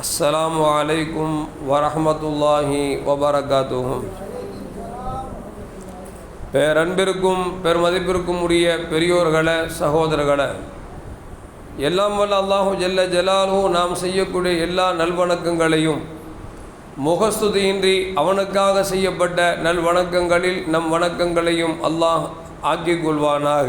السلام عليكم ورحمة الله وبركاته பேரன்பிற்கும் பெருமதிப்பிற்கும் உரிய பெரியோர்களே சகோதரர்களே எல்லாம் வல்ல அல்லாஹு ஜல்ல ஜலாலு நாம் செய்யக்கூடிய எல்லா நல்வணக்கங்களையும் முகஸ்துதியின்றி அவனுக்காக செய்யப்பட்ட நல்வணக்கங்களில் நம் வணக்கங்களையும் அல்லாஹ் ஆக்கிக் கொள்வானாக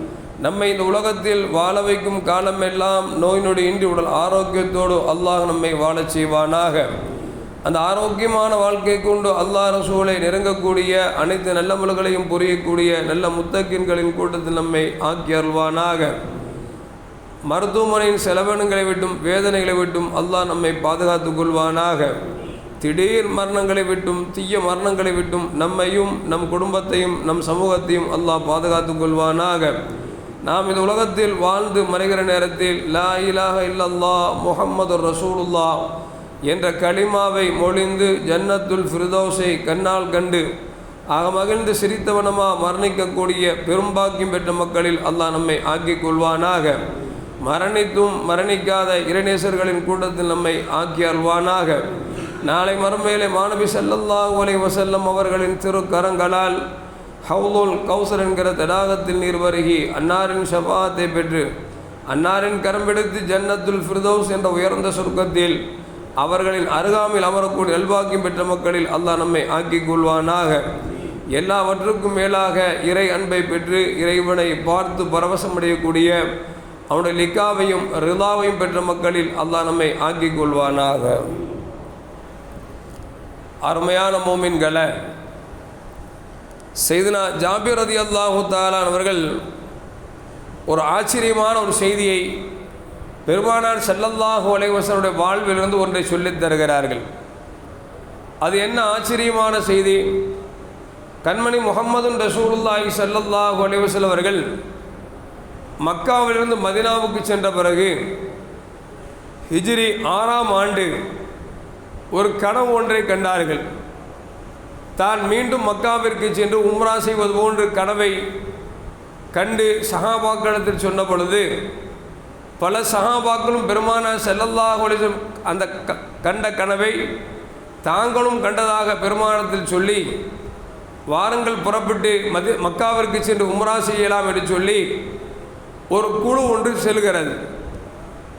நம்மை இந்த உலகத்தில் வாழ வைக்கும் காலமெல்லாம் நோய் நொடி இன்றி உடல் ஆரோக்கியத்தோடு அல்லாஹ் நம்மை வாழச் செய்வானாக. அந்த ஆரோக்கியமான வாழ்க்கை கொண்டு அல்லாஹ் ரசூலை நெருங்கக்கூடிய அனைத்து நல்ல முலகளையும் புரியக்கூடிய நல்ல முத்தக்கின்களின் கூட்டத்தில் நம்மை ஆக்கி அருள்வானாக. மருத்துவமனையின் செலவினங்களை விட்டும் வேதனைகளை விட்டும் அல்லாஹ் நம்மை பாதுகாத்து கொள்வானாக. திடீர் மரணங்களை விட்டும் தீய மரணங்களை விட்டும் நம்மையும் நம் குடும்பத்தையும் நம் சமூகத்தையும் அல்லாஹ் பாதுகாத்து கொள்வானாக. நாம் இந்த உலகத்தில் வாழ்ந்து மறைகிற நேரத்தில் லா இலாஹ இல்லல்லா முகம்மது ரசூலுல்லா என்ற களிமாவை மொழிந்து ஜன்னத்துல் ஃபிர்தோஸை கண்ணால் கண்டு ஆக மகிழ்ந்து சிரித்தவனமா மரணிக்கக்கூடிய பெரும்பாக்கியம் பெற்ற மக்களில் அல்லாஹ் நம்மை ஆக்கிக் கொள்வானாக. மரணித்தும் மரணிக்காத இறைநேசர்களின் கூட்டத்தில் நம்மை ஆக்கி அல்வானாக நாளை மறுமையிலே மாணவி செல்லல்லாஹ் அலை வசல்லம் அவர்களின் திருக்கரங்களால் ஹவுலுல் கௌசர் என்கிற தடாகத்தில் நீர் வருகி அன்னாரின் ஷபாத்தை பெற்று அன்னாரின் கரம்பெடுத்து ஜன்னத்துல் ஃபிர்தௌஸ் என்ற உயர்ந்த சுருக்கத்தில் அவர்களின் அருகாமையில் அமரக்கூடிய எல்வாக்கியம் பெற்ற மக்களில் அல்லாஹ் நம்மை ஆக்கிக் கொள்வானாக. எல்லாவற்றுக்கும் மேலாக இறை அன்பை பெற்று இறைவனை பார்த்து பரவசமடையக்கூடிய அவனுடைய லிக்காவையும் ரிதாவையும் பெற்ற மக்களில் அல்லாஹ் நம்மை ஆக்கிக் கொள்வானாக. அருமையான மோமின்களை செய்தினா ஜாபிர் ரதி அல்லாஹு தாலான் அவர்கள் ஒரு ஆச்சரியமான ஒரு செய்தியை பெருமானார் செல்லல்லாஹு அலைவசனுடைய வாழ்விலிருந்து ஒன்றை சொல்லித் தருகிறார்கள். அது என்ன ஆச்சரியமான செய்தி? கண்மணி முகம்மது ரசூலுல்லாஹி சல்லல்லாஹு அலைவசல் அவர்கள் மக்காவிலிருந்து மதினாவுக்கு சென்ற பிறகு ஹிஜ்ரி ஆறாம் ஆண்டு ஒரு கனவு ஒன்றை கண்டார்கள். தான் மீண்டும் மக்காவிற்கு சென்று உம்ரா செய்வது போன்று கனவை கண்டு சஹாபாக்களிடத்தில் சொன்ன பொழுது பல சஹாபாக்களும் பெருமான செல்லல்லாஹ் அந்த க கண்ட கனவை தாங்களும் கண்டதாக பெருமானத்தில் சொல்லி வாரங்கள் புறப்பட்டு மதி மக்காவிற்கு சென்று உம்ரா செய்யலாம் என்று சொல்லி ஒரு குழு ஒன்று செல்கிறது.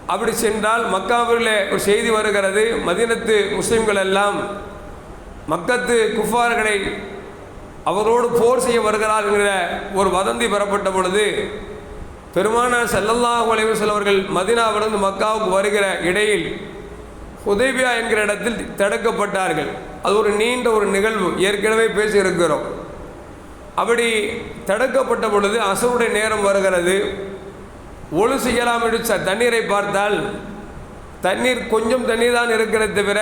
அப்படி சென்றால் மக்காவிலே ஒரு செய்தி வருகிறது மதினத்து முஸ்லீம்கள் எல்லாம் மக்கத்து குஃபார்களை அவரோடு போர் செய்ய வருகிறார் என்கிற ஒரு வதந்தி பெறப்பட்ட பொழுது பெருமானார் செல்லல்லாஹ் அலைவசல் அவர்கள் மதினாவிலிருந்து மக்காவுக்கு வருகிற இடையில் உதவியா என்கிற இடத்தில் தடுக்கப்பட்டார்கள். அது ஒரு நீண்ட ஒரு நிகழ்வு. ஏற்கனவே பேசியிருக்கிறோம். அப்படி தடுக்கப்பட்ட பொழுது அசருடைய நேரம் வருகிறது. ஒழு செய்யலாம் என்று தண்ணீரை பார்த்தால் தண்ணீர் கொஞ்சம் தண்ணீர் தான் இருக்கிறத தவிர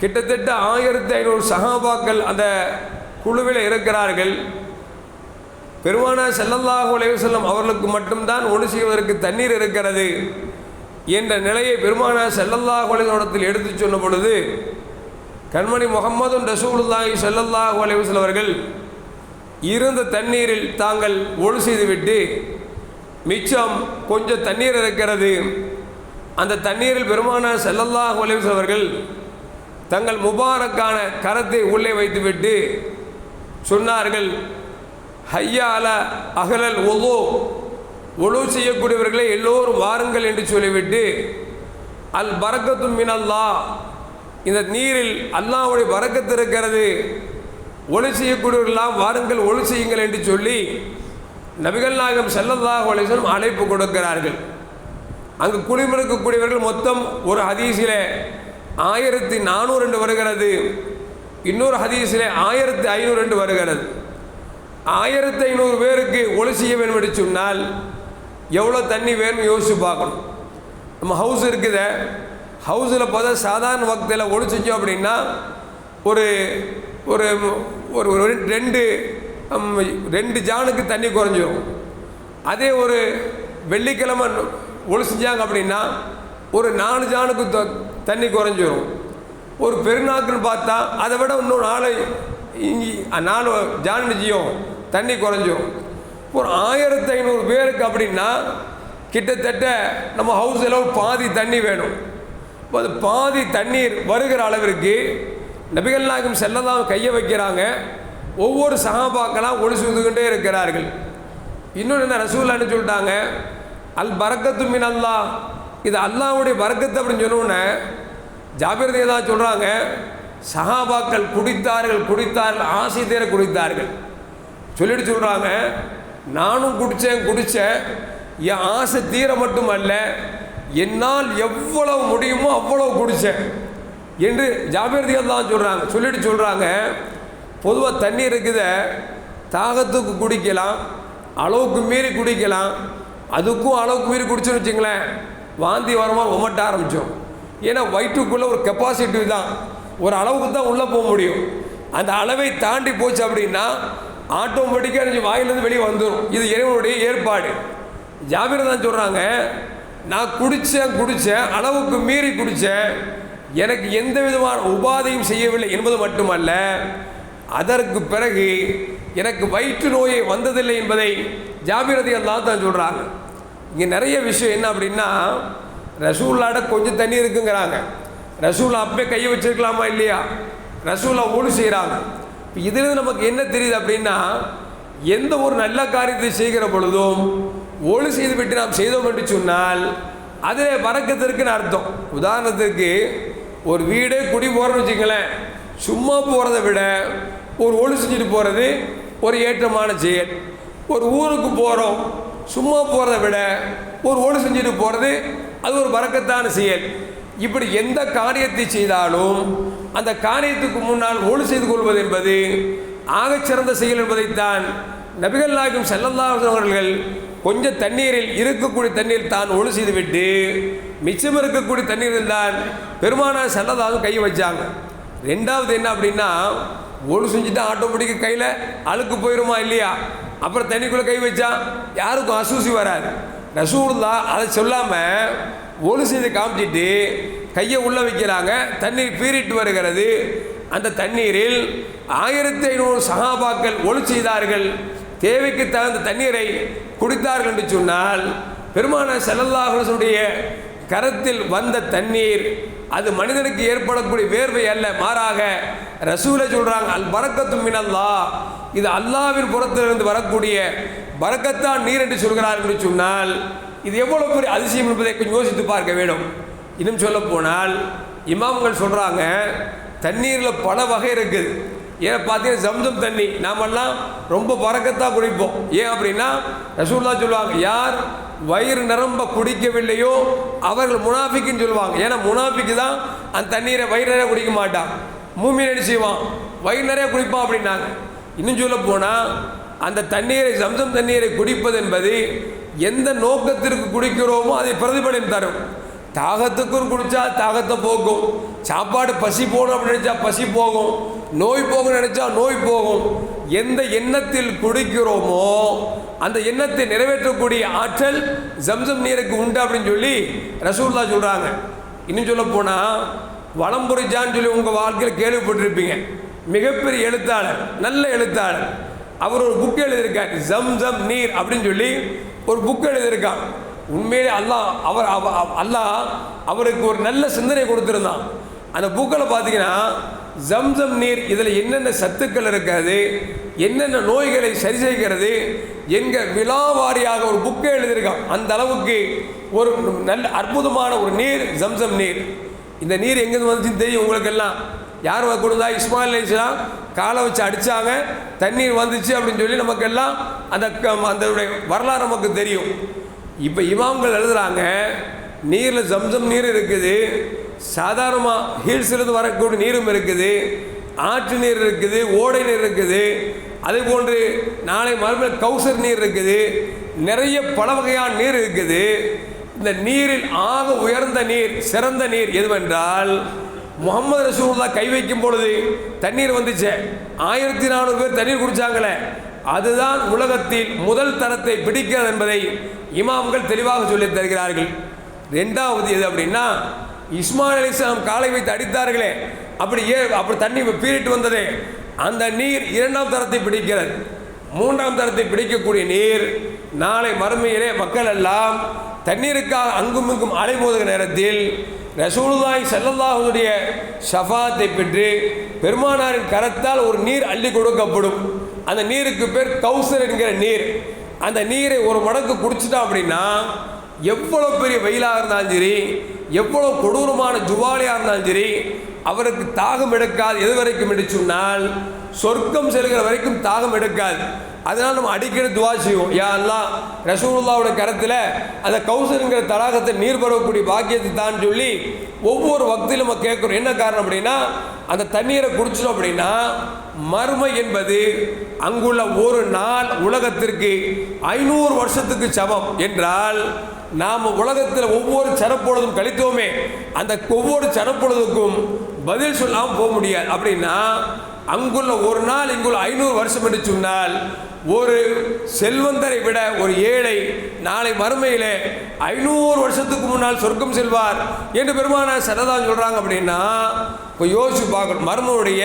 கிட்டத்தட்ட ஆயிரத்தி ஐநூறு சகாபாக்கள் அந்த குழுவில் இருக்கிறார்கள். பெருமானா செல்லல்லாஹு அலைவசல்லம் அவர்களுக்கு மட்டும்தான் ஒன்று செய்வதற்கு தண்ணீர் இருக்கிறது என்ற நிலையை பெருமானா செல்லல்லாஹு அலைவசத்தில் எடுத்து சொன்ன பொழுது கண்மணி முகமது ரசூலுல்லாஹி செல்லல்லாஹு அலைவசல் அவர்கள் இருந்த தண்ணீரில் தாங்கள் ஒழு செய்துவிட்டு மிச்சம் கொஞ்சம் தண்ணீர் இருக்கிறது. அந்த தண்ணீரில் பெருமான செல்லல்லாஹ் அவர்கள் தங்கள் முபாரக்கான கரத்தை உள்ளே வைத்துவிட்டு சொன்னார்கள் ஹையா அகலல் ஒலோ ஒழு செய்யக்கூடியவர்களை எல்லோரும் வாருங்கள் என்று சொல்லிவிட்டு அல் பறக்கத்தும் மினல்லா இந்த நீரில் அல்லாவுடைய பறக்கத்து இருக்கிறது ஒளி செய்யக்கூடியவர்களெல்லாம் வாருங்கள் ஒளி செய்யுங்கள் என்று சொல்லி நபிகள் நாயகம் செல்லல்லாஹ் அழைப்பு கொடுக்கிறார்கள். அங்கு குடிமிருக்கக்கூடியவர்கள் மொத்தம் ஒரு ஹதீஸில் ஆயிரத்தி நானூறு என்று வருகிறது. இன்னொரு ஹதீஸில் ஆயிரத்தி ஐநூறு என்று வருகிறது. ஆயிரத்தி ஐநூறு பேருக்கு ஒளி செய்ய வேண்டும் என்று சொன்னால் எவ்வளோ தண்ணி வேணும்னு யோசிச்சு பார்க்கணும். நம்ம ஹவுஸ் இருக்குது. ஹவுஸில் பார்த்தா சாதாரண வக்தில் ஒளி செஞ்சோம் அப்படின்னா ஒரு ஒரு ஒரு ஒரு ரெண்டு ரெண்டு ஜானுக்கு தண்ணி குறைஞ்சிரும். அதே ஒரு வெள்ளிக்கிழமை ஒளி செஞ்சாங்க அப்படின்னா ஒரு நாலு ஜானுக்கு தண்ணி குறைஞ்சிரும். ஒரு பெருநாக்குன்னு பார்த்தா அதை விட இன்னும் நாலு இங்கே நாலு ஜானஜியும் தண்ணி குறைஞ்சிரும். ஒரு ஆயிரத்தி ஐநூறு பேருக்கு அப்படின்னா கிட்டத்தட்ட நம்ம ஹவுஸில் அளவு பாதி தண்ணி வேணும். இப்போ அது பாதி தண்ணீர் வருகிற அளவிற்கு நபிகள் நாயகம் செல்லதான் கையை வைக்கிறாங்க. ஒவ்வொரு சகாபாக்கெல்லாம் ஒளி சுந்துக்கிட்டே இருக்கிறார்கள். இன்னொன்று என்ன ரசூல்லான்னு சொல்லிட்டாங்க அல் பரக்கத்து மின் அல்லா இது அல்லாவுடைய வர்க்கத்தை அப்படின்னு சொன்னோன்னே ஜாபிர் தான் சொல்கிறாங்க சஹாபாக்கள் குடித்தார்கள் குடித்தார்கள் ஆசை தீர குடித்தார்கள். சொல்லிட்டு சொல்கிறாங்க நானும் குடித்தேன் குடித்தேன் என் ஆசை தீர மட்டும் அல்ல என்னால் எவ்வளவு முடியுமோ அவ்வளோ குடித்தேன் என்று ஜாபிரதிகள் தான் சொல்கிறாங்க சொல்லிட்டு சொல்கிறாங்க பொதுவாக தண்ணி இருக்குத தாகத்துக்கு குடிக்கலாம் அளவுக்கு மீறி குடிக்கலாம் அதுக்கும் அளவுக்கு மீறி குடிச்சுன்னு வச்சுங்களேன். வாந்தி வரமாக உமட்ட ஆரம்பித்தோம் ஏன்னா வயிற்றுக்குள்ளே ஒரு கெப்பாசிட்டி தான். ஒரு அளவுக்கு தான் உள்ளே போக முடியும். அந்த அளவை தாண்டி போச்சு அப்படின்னா ஆட்டோமேட்டிக்காக வாயிலிருந்து வெளியே வந்துடும் இது இறைவனுடைய ஏற்பாடு. ஜாபீர் தான் சொல்கிறாங்க நான் குடித்தேன் குடித்தேன் அளவுக்கு மீறி குடித்தேன் எனக்கு எந்த விதமான உபாதையும் செய்யவில்லை என்பது மட்டுமல்ல. அதற்கு பிறகு எனக்கு வயிற்று நோயை வந்ததில்லை என்பதை ஜாபிரதி எல்லாம் தான் சொல்கிறாங்க இங்கே நிறைய விஷயம் என்ன அப்படின்னா ரசூல்லாட கொஞ்சம் தண்ணி இருக்குங்கிறாங்க. ரசூலா அப்பவே கையை வச்சிருக்கலாமா இல்லையா? ரசூல்லா ஊடு செய்கிறாங்க இப்போ இதுலேருந்து நமக்கு என்ன தெரியுது அப்படின்னா எந்த ஒரு நல்ல காரியத்தை செய்கிற பொழுதும் ஒழு செய்து விட்டு நாம் செய்தோம் என்று சொன்னால் அதில் வரக்கத்திற்குன்னு அர்த்தம்? உதாரணத்துக்கு ஒரு வீடே குடி போகிறோம்னு வச்சுங்களேன் சும்மா போகிறத விட ஒரு ஒழு செஞ்சுட்டு போகிறது ஒரு ஏற்றமான செயல். ஒரு ஊருக்கு போகிறோம் சும்மா போகிறத விட ஒரு ஓடு செஞ்சுட்டு போகிறது அது ஒரு வரக்கத்தான செயல். இப்படி எந்த காரியத்தை செய்தாலும் அந்த காரியத்துக்கு முன்னால் ஓடு செய்து கொள்வது என்பது ஆகச்சிறந்த செயல் என்பதைத்தான் நபிகள் நாயகம் செல்லல்லாஹு அவர்கள் கொஞ்சம் தண்ணீரில் இருக்கக்கூடிய தண்ணீர் தான் ஒழு செய்துவிட்டு மிச்சம் இருக்கக்கூடிய தண்ணீரில் தான் பெருமானார் செல்லதாகவும் கை வச்சாங்க. ரெண்டாவது என்ன அப்படின்னா ஒழு செஞ்சுட்டு ஆட்டோமேட்டிக்காக கையில் அழுக்கு போயிடுமா இல்லையா? அப்புறம் தண்ணிக்குள்ளே கை வச்சா யாருக்கும் அசூசி வராது. ரசூல்லா அதை சொல்லாமல் ஒழு செய்து காமிச்சிட்டு கையை உள்ளே வைக்கிறாங்க. தண்ணீர் பீறிட்டு வருகிறது. அந்த தண்ணீரில் ஆயிரத்தி ஐநூறு சகாபாக்கள் ஒழு செய்தார்கள். தேவைக்கு தகுந்த தண்ணீரை குடித்தார்கள் என்று சொன்னால் பெருமான செல்லல்லாஹுடைய கரத்தில் வந்த தண்ணீர் அது மனிதனுக்கு ஏற்படக்கூடிய வேர்வை அல்ல. மாறாக ரசூலை சொல்கிறாங்க அல் பறக்கத்தும் மினல்லா. இது அல்லாவின் புறத்திலிருந்து வரக்கூடிய பறக்கத்தான் நீர் என்று சொல்கிறார் என்று சொன்னால் இது எவ்வளோ பெரிய அதிசயம் என்பதை கொஞ்சம் யோசித்து பார்க்க வேண்டும். இன்னும் சொல்ல போனால் இமாம்கள் சொல்கிறாங்க தண்ணீரில் பல வகை இருக்குது. ஏன் பார்த்தீங்கன்னா ஜம்சம் தண்ணி நாமெல்லாம் ரொம்ப பறக்கத்தான் குடிப்போம். ஏன் அப்படின்னா ரசூல்லா சொல்லுவாங்க யார் வயிறு நிரம்ப குடிக்கவில்லையோ அவர்கள் முனாஃபிக்குன்னு சொல்லுவாங்க. ஏன்னா முனாஃபிக்கு தான் அந்த தண்ணீரை வயிறு நிறைய குடிக்க மாட்டான். மூமின் என்ன செய்வான்? வயிறு நிறைய குடிப்பான் அப்படின்னாங்க. இன்னும் சொல்ல போனால் அந்த தண்ணீரை சம்சம் தண்ணீரை குடிப்பது என்பது எந்த நோக்கத்திற்கு குடிக்கிறோமோ அதை பிரதிபலன் தரும். தாகத்துக்கும் குடித்தா தாகத்தை போக்கும். சாப்பாடு பசி போகணும் அப்படின்னு நினச்சா பசி போகும். நோய் போகணும்னு நினச்சா நோய் போகும். எந்த எண்ணத்தில் குடிக்கிறோமோ அந்த எண்ணத்தை நிறைவேற்றக்கூடிய ஆற்றல் ஜம்சம் நீருக்கு உண்டு அப்படின்னு சொல்லி ரசூல்லா சொல்கிறாங்க இன்னும் சொல்ல வளம் வளம்புரிஜான்னு சொல்லி உங்கள் வாழ்க்கையில் கேள்விப்பட்டிருப்பீங்க. மிகப்பெரிய எழுத்தாளர் நல்ல எழுத்தாளர். அவர் ஒரு புக் எழுதியிருக்கார் ஜம் ஜம் நீர் அப்படின்னு சொல்லி ஒரு புக் எழுதியிருக்கான். உண்மையிலே அல்லாஹ் அவர் அவ- அல்லாஹ் அவருக்கு ஒரு நல்ல சிந்தனை கொடுத்துருந்தான். அந்த புக்கில் பார்த்தீங்கன்னா ஜம்சம் நீர் இதில் என்னென்ன சத்துக்கள் இருக்காது என்னென்ன நோய்களை சரி செய்கிறது என்கிற விழாவாரியாக ஒரு புக்கை எழுதியிருக்கான். அந்த அளவுக்கு ஒரு நல்ல அற்புதமான ஒரு நீர் ஜம்சம் நீர். இந்த நீர் எங்கேருந்து வந்துச்சுன்னு தெரியும் உங்களுக்கெல்லாம் யார் கொடுத்தா? இஸ்மாயில் அலிஸ்லாம் காலை வச்சு அடித்தாங்க தண்ணீர் வந்துச்சு அப்படின்னு சொல்லி நமக்கெல்லாம் அந்த க- அந்த வரலாறு நமக்கு தெரியும். இப்போ இமாம்கள் எழுதுகிறாங்க நீரில் ஜம்சம் நீர் இருக்குது. சாதாரணமாக ஹீல்ஸ்லேருந்து வரக்கூடிய நீரும் இருக்குது. ஆற்று நீர் இருக்குது. ஓடை நீர் இருக்குது. அதே போன்று நாளை மறுபடியும் கௌசர் நீர் இருக்குது. நிறைய பல வகையான நீர் இருக்குது. இந்த நீரில் ஆக உயர்ந்த நீர் சிறந்த நீர் எதுவென்றால் முகமது ரசூல்லா கை வைக்கும் பொழுது தண்ணீர் வந்துச்சு. ஆயிரத்தி நானூறு பேர் தண்ணீர் குடித்தாங்களே அதுதான் உலகத்தில் முதல் தரத்தை பிடிக்கிறது என்பதை இமாம்கள் தெளிவாக சொல்லித் தருகிறார்கள். ரெண்டாவது எது அப்படின்னா இஸ்மாயில் அலிஸ்லாம் காலை வைத்து அடித்தார்களே. அப்படி ஏ அப்படி தண்ணி பீரிட்டு வந்ததே. அந்த நீர் இரண்டாம் தரத்தை பிடிக்கிறது. மூன்றாம் தரத்தை பிடிக்கக்கூடிய நீர் நாளை மறுமையிலே மக்கள் எல்லாம் தண்ணீருக்காக அங்கும் இங்கும் அலைமோதுகிற நேரத்தில் ரசூலுதாய் செல்லல்லாஹுடைய ஷஃபாத்தை பெற்று பெருமானாரின் கரத்தால் ஒரு நீர் அள்ளி கொடுக்கப்படும். அந்த நீருக்கு பேர் கௌசர் என்கிற நீர். அந்த நீரை ஒரு மடங்கு குடிச்சிட்டோம் அப்படின்னா எவ்வளோ பெரிய வெயிலாக இருந்தாலும் சரி எவ்வளோ கொடூரமான ஜுவாலியாக இருந்தாலும் சரி அவருக்கு தாகம் எடுக்காது. எது வரைக்கும் என்று சொன்னால் சொர்க்கம் செல்கிற வரைக்கும் தாகம் எடுக்காது. அதனால் நம்ம அடிக்கடி துவா செய்வோம். யா அல்லாஹ் ரசூலுல்லாவோட கரத்தில் அந்த கௌசருங்கிற தடாகத்தை நீர் பரவக்கூடிய பாக்கியத்தை தான் சொல்லி ஒவ்வொரு வக்திலும் நம்ம கேட்குறோம். என்ன காரணம் அப்படின்னா அந்த தண்ணீரை குடிச்சிட்டோம் அப்படின்னா மர்மை என்பது அங்குள்ள ஒரு நாள் உலகத்திற்கு ஐநூறு வருஷத்துக்கு சமம் என்றால் நாம் உலகத்தில் ஒவ்வொரு சரப்பொழுதும் கழித்தோமே அந்த ஒவ்வொரு சரப்பொழுதுக்கும் பதில் சொல்லாமல் போக முடியாது. அப்படின்னா அங்குள்ள ஒரு நாள் இங்குள்ள ஐநூறு வருஷம் என்று சொன்னால் ஒரு செல்வந்தரை விட ஒரு ஏழை நாளை மறுமையிலே ஐநூறு வருஷத்துக்கு முன்னால் சொர்க்கம் செல்வார் என்று பெருமான சரதான் சொல்கிறாங்க அப்படின்னா இப்போ யோசிச்சு பார்க்கணும். மர்மனுடைய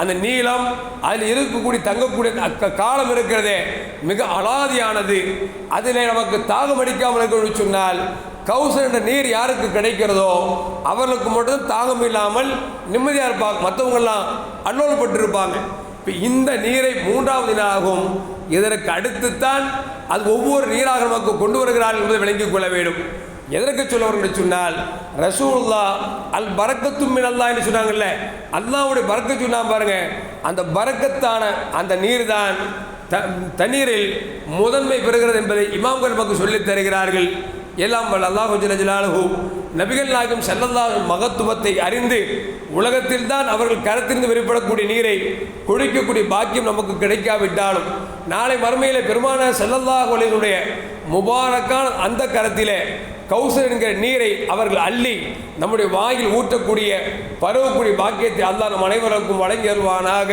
அந்த நீளம் அதில் இருக்கக்கூடிய தங்கக்கூடிய அக்க காலம் இருக்கிறதே மிக அலாதியானது. அதில் நமக்கு தாகம் அடிக்காமல் இருக்கணும்னு சொன்னால் கௌசர் என்ற நீர் யாருக்கு கிடைக்கிறதோ அவர்களுக்கு மட்டும் தாகம் இல்லாமல் நிம்மதியாக இருப்பாங்க. மற்றவங்கெல்லாம் அல்லோலப்பட்டு இருப்பாங்க இந்த நீரை மூன்றாவது நாளாகும் இதற்கு அடுத்துத்தான் அது ஒவ்வொரு நீராக நமக்கு கொண்டு வருகிறார்கள் என்பதை விளங்கிக் கொள்ள வேண்டும். எதற்கு சொல்லுவார்கள் சொன்னால் ரசூல்லா அல் பறக்கத்தும் அல்லா என்று சொன்னாங்கல்ல அல்லாவுடைய பறக்க சொன்னா பாருங்க அந்த பறக்கத்தான அந்த நீர் தான் த தண்ணீரில் முதன்மை பெறுகிறது என்பதை இமாம்கள் நமக்கு சொல்லித் தருகிறார்கள். எல்லாம் வல்ல அல்லாஹு ஜல்ல நபிகள் நாயகம் ஸல்லல்லாஹு மகத்துவத்தை அறிந்து உலகத்தில் தான் அவர்கள் கரத்திலிருந்து வெளிப்படக்கூடிய நீரை குடிக்கக்கூடிய பாக்கியம் நமக்கு கிடைக்காவிட்டாலும் நாளை மறுமையிலே பெருமான ஸல்லல்லாஹு அலைஹினுடைய முபாரக்கான அந்த கரத்திலே கௌசர் என்கிற நீரை அவர்கள் அள்ளி நம்முடைய வாயில் ஊற்றக்கூடிய பரவக்கூடிய பாக்கியத்தை அல்லாஹ் நம் அனைவருக்கும் வழங்கி வருவானாக